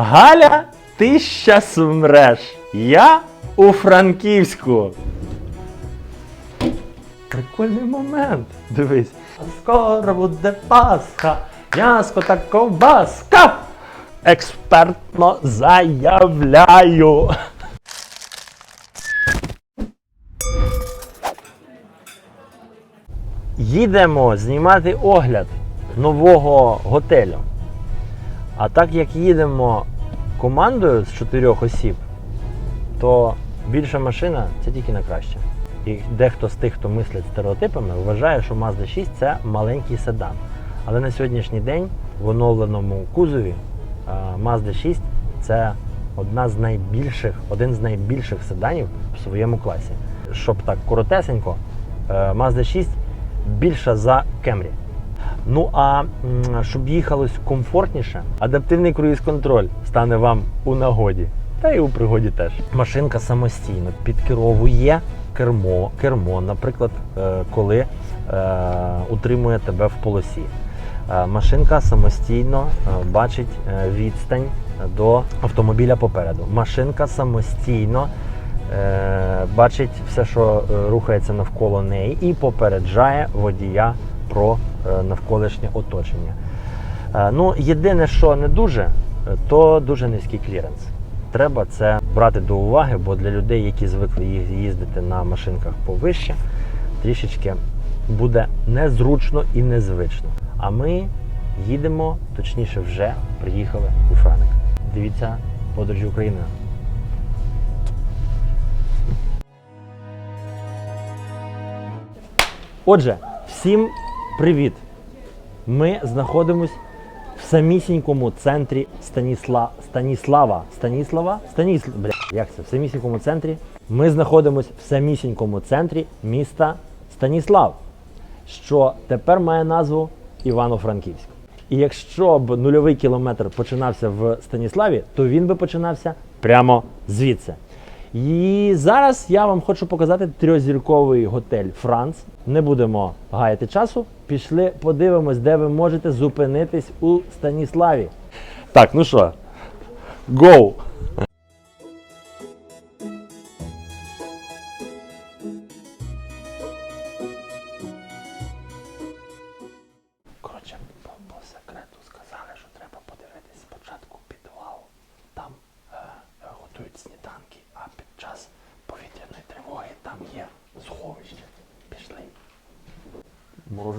Галя, ти щас вмреш. Я у Франківську. Прикольний момент. Дивись. Скоро буде Пасха, м'яско та ковбаска. Експертно заявляю. Їдемо знімати огляд нового готелю. А так як їдемо командою з чотирьох осіб, то більша машина це тільки на краще. І дехто з тих, хто мислить стереотипами, вважає, що Mazda 6 це маленький седан. Але на сьогоднішній день в оновленому кузові е, Mazda 6 це одна з найбільших, один з найбільших седанів в своєму класі. Щоб так коротесенько, е, Mazda 6 більша за Camry. Ну а щоб їхалось комфортніше, адаптивний круїз-контроль стане вам у нагоді. Та й у пригоді теж. Машинка самостійно підкеровує кермо, кермо, наприклад, е, коли е, утримує тебе в полосі. Е, Машинка самостійно бачить відстань до автомобіля попереду. Машинка самостійно бачить все, що рухається навколо неї, і попереджає водія про навколишнє оточення. Е, Ну, єдине, що не дуже, е, то дуже низький кліренс. Треба це брати до уваги, бо для людей, які звикли їздити на машинках повище, трішечки буде незручно і незвично. А ми їдемо, точніше, вже приїхали у Франик. Дивіться подорожі України. Отже, всім привіт! Ми знаходимось в самісінькому центрі Станісла... Станіслава. Станіслава? Станісл... Бля, як це? В самісінькому центрі. Ми знаходимось в самісінькому центрі міста Станіслав, що тепер має назву Івано-Франківськ. І якщо б нульовий кілометр починався в Станіславі, то він би починався прямо звідси. І зараз я вам хочу показати трьохзірковий готель Франц. Не будемо гаяти часу. Пішли, подивимось, де ви можете зупинитись у Станіславі. Так, ну що, go!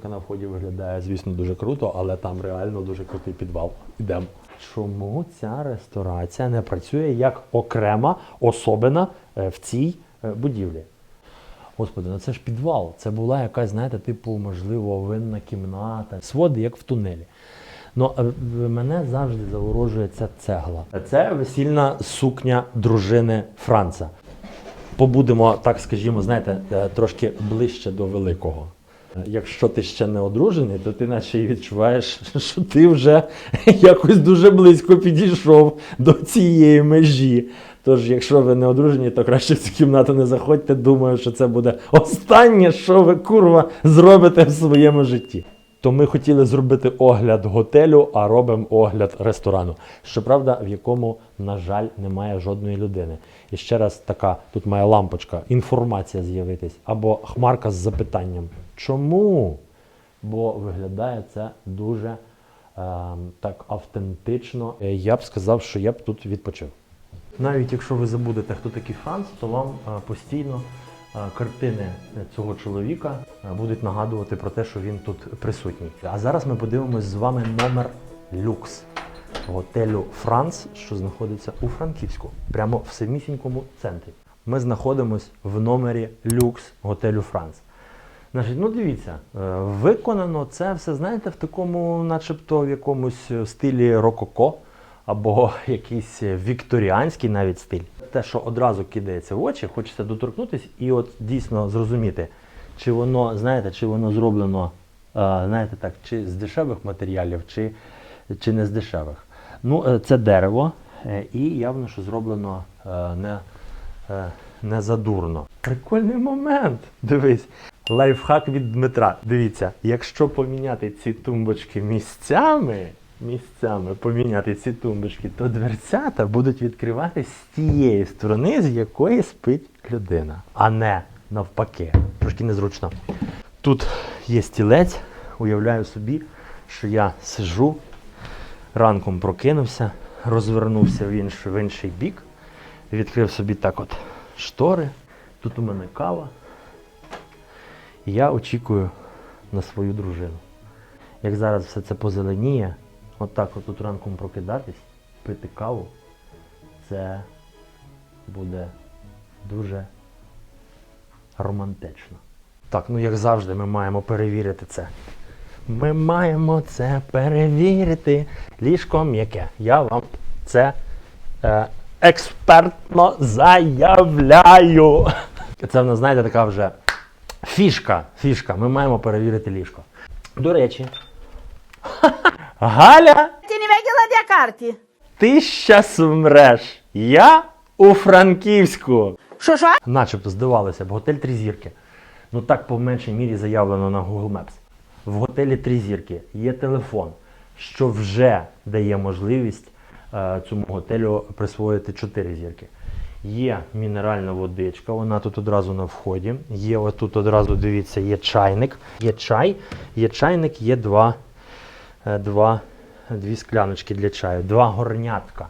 Мороженка на вході виглядає, звісно, дуже круто, але там реально дуже крутий підвал. Ідемо. Чому ця ресторація не працює як окрема особина е, в цій е, будівлі? Господи, ну це ж підвал. Це була якась, знаєте, типу, можливо, винна кімната. Своди, як в тунелі. Ну, е, мене завжди заворожує ця цегла. Це весільна сукня дружини Франца. Побудемо, так скажімо, знаєте, трошки ближче до великого. Е, Якщо ти ще не одружений, то ти наче і відчуваєш, що ти вже якось дуже близько підійшов до цієї межі. Тож, якщо ви не одружені, то краще в цю кімнату не заходьте. Думаю, що це буде останнє, що ви курва зробите в своєму житті. То ми хотіли зробити огляд готелю, а робимо огляд ресторану. Щоправда, в якому, на жаль, немає жодної людини. І ще раз така, тут має лампочка, інформація з'явитись, або хмарка з запитанням. Чому? Бо виглядає це дуже е, так автентично. Е, Я б сказав, що я б тут відпочив. Навіть якщо ви забудете, хто такий Франц, то вам е, постійно е, картини цього чоловіка будуть нагадувати про те, що він тут присутній. А зараз ми подивимось з вами номер люкс готелю Франц, що знаходиться у Франківську, прямо в самісінькому центрі. Ми знаходимось в номері люкс готелю Франц. Значить, ну дивіться, е, виконано це все, знаєте, в такому, начебто, в якомусь е, стилі рококо або якийсь вікторіанський навіть стиль. Те, що одразу кидається в очі, хочеться доторкнутися і от дійсно зрозуміти, чи воно, знаєте, чи воно зроблено, е, знаєте так, чи з дешевих матеріалів, чи, чи не з дешевих. Ну, це дерево, і явно, що зроблено не, не задурно. Прикольний момент. Дивись. Лайфхак від Дмитра. Дивіться, якщо поміняти ці тумбочки місцями, місцями поміняти ці тумбочки, то дверцята будуть відкриватись з тієї сторони, з якої спить людина, а не навпаки. Трошки незручно. Тут є стілець, уявляю собі, що я сижу, ранком прокинувся, розвернувся в інший, в інший бік, відкрив собі так от штори. Тут у мене кава. Я очікую на свою дружину. Як зараз все це позеленіє, отак от тут ранком прокидатись, пити каву, це буде дуже романтично. Так, ну як завжди, ми маємо перевірити це. Ми маємо це перевірити. Ліжко м'яке. Я вам це е, експертно заявляю. Це в нас, знаєте, така вже фішка. Фішка. Ми маємо перевірити ліжко. До речі, Галя, Ти не видела де карті? ти щас вмреш. Я у Франківську. Що що? Начебто здавалося б, готель три зірки. Ну так по меншій мірі заявлено на Google Maps. В готелі три зірки є телефон, що вже дає можливість е, цьому готелю присвоїти чотири зірки. Є мінеральна водичка, вона тут одразу на вході. Є отут одразу, дивіться, є чайник, є чай, є чайник, є два, е, два, дві скляночки для чаю, два горнятка.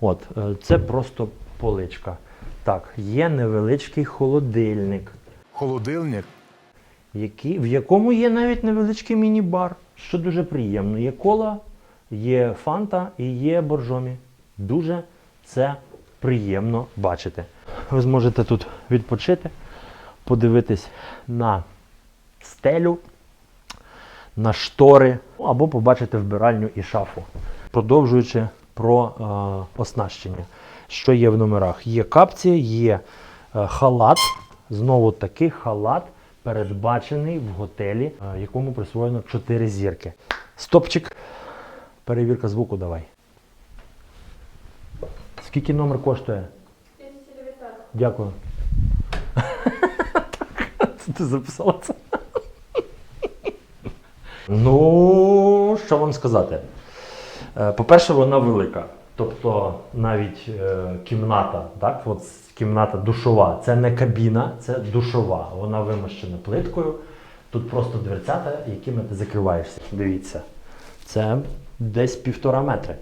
От, е, це просто поличка. Так, є невеличкий холодильник, Холодильник. який, в якому є навіть невеличкий міні-бар, що дуже приємно. Є кола, є фанта і є боржомі. Дуже це приємно бачити. Ви зможете тут відпочити, подивитись на стелю, на штори або побачити вбиральню і шафу. Продовжуючи про е, оснащення, що є в номерах. Є капці, є е, халат. Знову таки халат передбачений в готелі, е, якому присвоєно 4 зірки. Стопчик. Перевірка звуку давай. Скільки номер коштує? Дякую. Це Ти записала це? Ну, що вам сказати? Е, По-перше, вона велика. Тобто навіть е, кімната, так, от кімната душова, це не кабіна, це душова. Вона вимощена плиткою. Тут просто дверцята, якими ти закриваєшся. Дивіться, це десь півтора метри.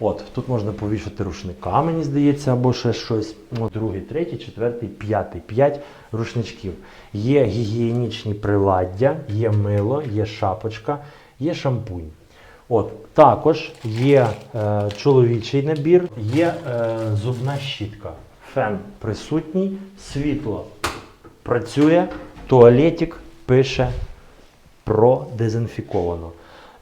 От, тут можна повішати рушника, мені здається, або ще щось. От, другий, третій, четвертий, п'ятий. П'ять рушничків. Є гігієнічні приладдя, є мило, є шапочка, є шампунь. От, також є е, чоловічий набір, є е, зубна щітка. Фен присутній, світло працює, туалетик пише продезінфіковано.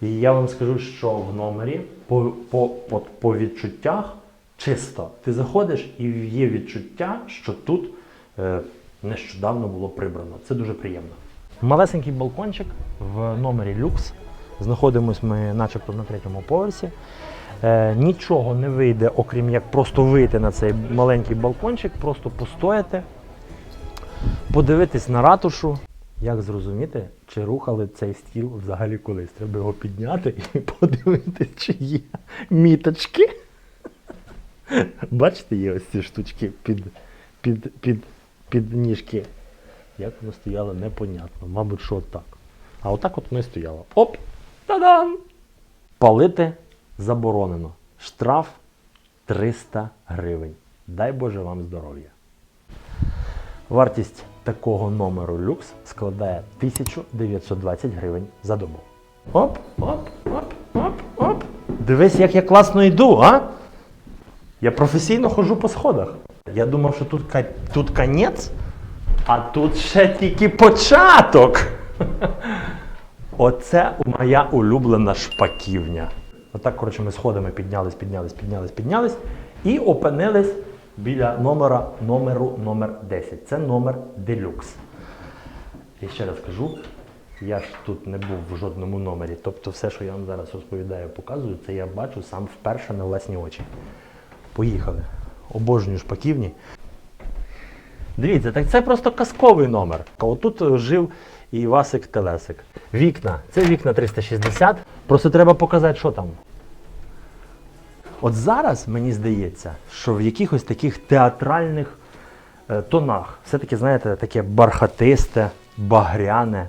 І я вам скажу, що в номері по, по, от, по відчуттях чисто. Ти заходиш і є відчуття, що тут е, нещодавно було прибрано. Це дуже приємно. Малесенький балкончик в номері люкс. Знаходимось ми начебто на третьому поверсі. Е, нічого не вийде, окрім як просто вийти на цей маленький балкончик, просто постояти, подивитись на ратушу. Як зрозуміти, чи рухали цей стіл взагалі колись? Треба його підняти і подивитися, чи є міточки. Бачите, є ось ці штучки під, під, під, під ніжки. Як воно стояло, непонятно. Мабуть, що так. А отак от воно і стояло. Оп! Та-дам! Палити заборонено. Штраф 300 гривень. Дай Боже вам здоров'я. Вартість такого номеру люкс складає 1920 гривень за добу. Оп, оп, оп, оп, оп. Дивись, як я класно йду, а? Я професійно ходжу по сходах. Я думав, що тут, тут конець, а тут ще тільки початок. Оце моя улюблена шпаківня. Отак, коротше, ми сходами піднялись, піднялись, піднялись, піднялись і опинились біля номера номеру номер 10. Це номер делюкс. І ще раз кажу, я ж тут не був в жодному номері. Тобто все, що я вам зараз розповідаю, показую, це я бачу сам вперше на власні очі. Поїхали. Обожнюю шпаківні. Дивіться, так це просто казковий номер. Отут е, жив і Васик Телесик. Вікна. Це вікна 360. Просто треба показати, що там. От зараз мені здається, що в якихось таких театральних е, тонах, все-таки, знаєте, таке бархатисте, багряне,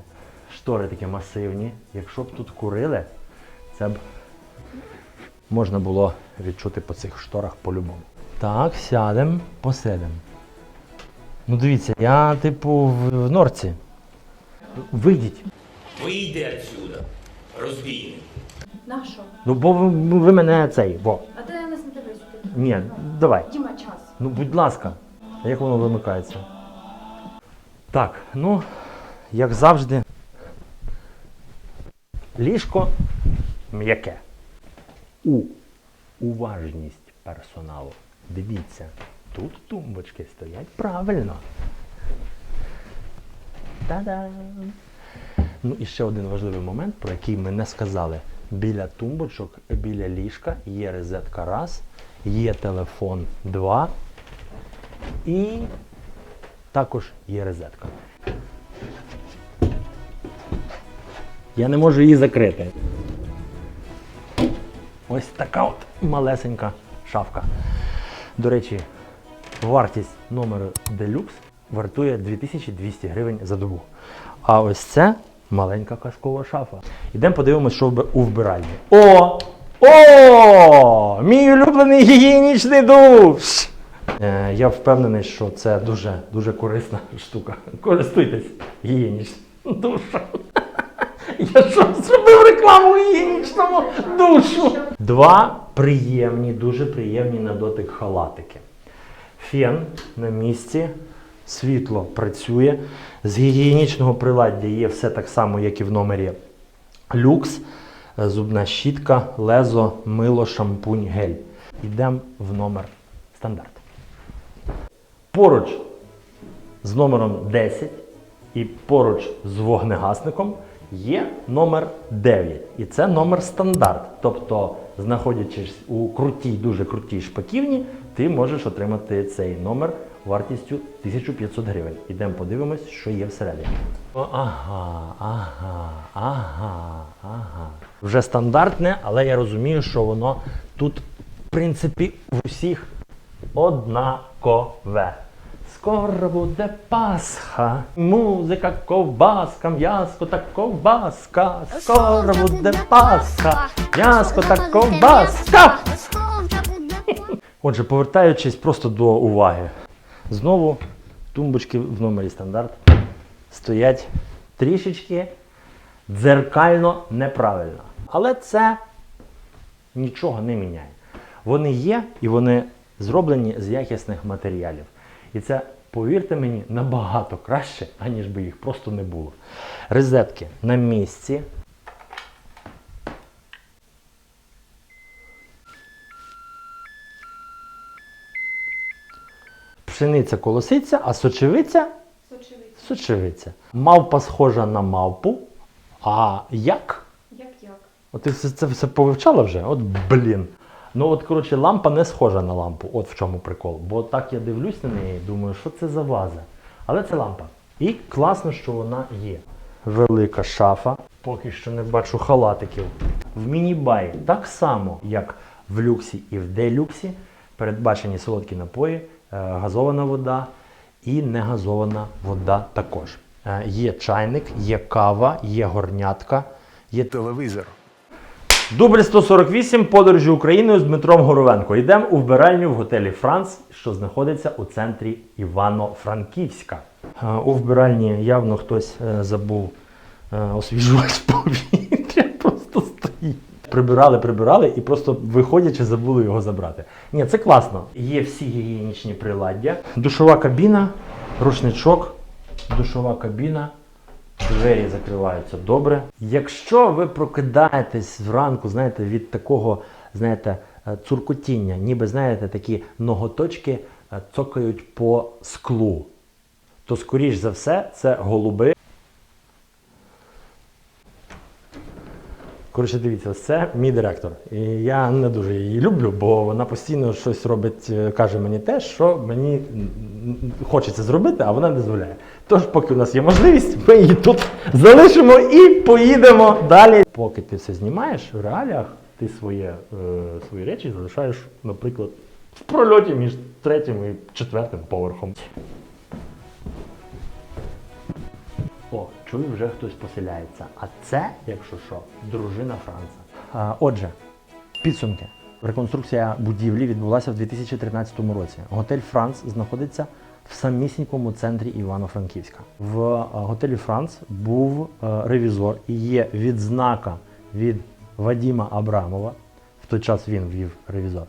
штори такі масивні. Якщо б тут курили, це б можна було відчути по цих шторах по-любому. Так, сядемо, посидимо. Ну дивіться, я типу в, в норці. Вийдіть. Вийди отсюда, розбійник. Нащо? Ну, бо ви, ви мене цей. Во. Ні, давай. Діма, час. Ну, будь ласка. А як воно вимикається? Так, ну, як завжди. Ліжко м'яке. У. Уважність персоналу. Дивіться, тут тумбочки стоять правильно. Та-дам! Ну і ще один важливий момент, про який ми не сказали. Біля тумбочок, біля ліжка є розетка раз, є телефон 2 і також є розетка. Я не можу її закрити. Ось така от малесенька шафка. До речі, вартість номеру Deluxe вартує 2200 гривень за добу. А ось це маленька казкова шафа. Ідемо подивимось, що у вбиральні. О! О! Мій улюблений гігієнічний душ! Е, я впевнений, що це дуже, дуже корисна штука. Користуйтесь гігієнічним душем. Я що зробив рекламу гігієнічному душу? Два приємні, дуже приємні на дотик халатики. Фен на місці, світло працює. З гігієнічного приладдя є все так само, як і в номері люкс. Е, Зубна щітка, лезо, мило, шампунь, гель. Йдемо в номер стандарт. Поруч з номером 10 і поруч з вогнегасником є номер 9. І це номер стандарт. Тобто, знаходячись у крутій, дуже крутій шпаківні, ти можеш отримати цей номер вартістю 1500 гривень. Ідемо подивимось, що є всередині. Ага, ага, ага, ага. Вже стандартне, але я розумію, що воно тут, в принципі, в усіх однакове. Скоро буде Пасха, музика, ковбаска, м'яско та ковбаска. Скоро буде Пасха, м'яско та ковбаска. Отже, повертаючись просто до уваги. Знову тумбочки в номері стандарт стоять трішечки дзеркально неправильно. Але це нічого не міняє. Вони є і вони зроблені з якісних матеріалів. І це, повірте мені, набагато краще, аніж би їх просто не було. Розетки на місці. Пшениця колоситься, а сочевиця Сочевиця. сочевиця. Мавпа схожа на мавпу. А як? Як як? От ти це, це все повивчала вже? От блін. Ну от коротше, лампа не схожа на лампу. От в чому прикол. Бо так я дивлюсь на неї і думаю, що це за ваза. Але це лампа. І класно, що вона є. Велика шафа. Поки що не бачу халатиків. В міні-бай так само, як в люксі і в делюксі, передбачені солодкі напої, газована вода і негазована вода також. Е, Є чайник, є кава, є горнятка, є телевізор. Дубль 148 подорожі Україною з Дмитром Горовенко. Йдемо у вбиральню в готелі Франц, що знаходиться у центрі Івано-Франківська. Е, У вбиральні явно хтось е, забув е, освіжувач повітря. Прибирали, прибирали і просто виходячи, забули його забрати. Ні, це класно. Є всі гігієнічні приладдя. Душова кабіна, рушничок, душова кабіна. Двері закриваються добре. Якщо ви прокидаєтесь зранку, знаєте, від такого, знаєте, е, цуркотіння, ніби знаєте, такі ноготочки е, цокають по склу, то скоріш за все це голуби. Коротше, дивіться, це мій директор. І я не дуже її люблю, бо вона постійно щось робить, е, каже мені те, що мені хочеться зробити, а вона не дозволяє. Тож, поки у нас є можливість, ми її тут залишимо і поїдемо далі. Поки ти все знімаєш в реаліях, ти своє, е, свої речі залишаєш, наприклад, в прольоті між третім і четвертим поверхом. Чую, вже хтось поселяється. А це, якщо що, дружина Франца. Отже, підсумки. Реконструкція будівлі відбулася в 2013 році. Готель Франц знаходиться в самісінькому центрі Івано-Франківська. В е, готелі Франц був е, ревізор і є відзнака від Вадіма Абрамова. В той час він ввів ревізор.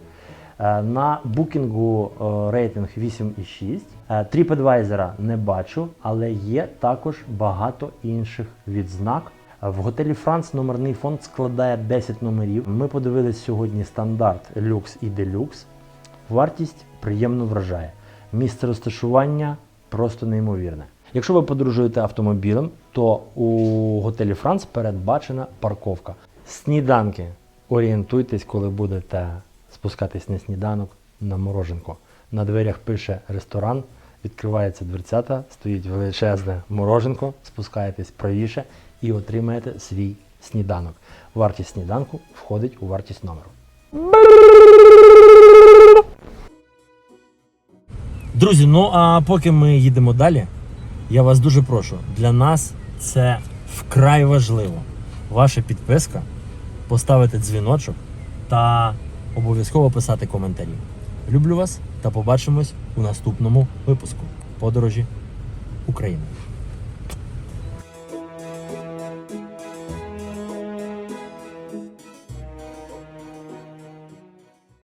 Е, На букінгу рейтинг 8,6. Е, TripAdvisor не бачу, але є також багато інших відзнак. Е, В готелі Франц номерний фонд складає 10 номерів. Ми подивились сьогодні стандарт люкс і делюкс. Вартість приємно вражає. Місце розташування просто неймовірне. Якщо ви подорожуєте автомобілем, то у готелі Франц передбачена парковка. Сніданки. Орієнтуйтесь, коли будете спускатись на сніданок на мороженко. На дверях пише ресторан, відкривається дверцята, стоїть величезне мороженко, спускаєтесь правіше і отримаєте свій сніданок. Вартість сніданку входить у вартість номеру. Друзі, ну а поки ми їдемо далі, я вас дуже прошу, для нас це вкрай важливо. Ваша підписка, поставити дзвіночок та обов'язково писати коментарі. Люблю вас та побачимось у наступному випуску подорожі Україною.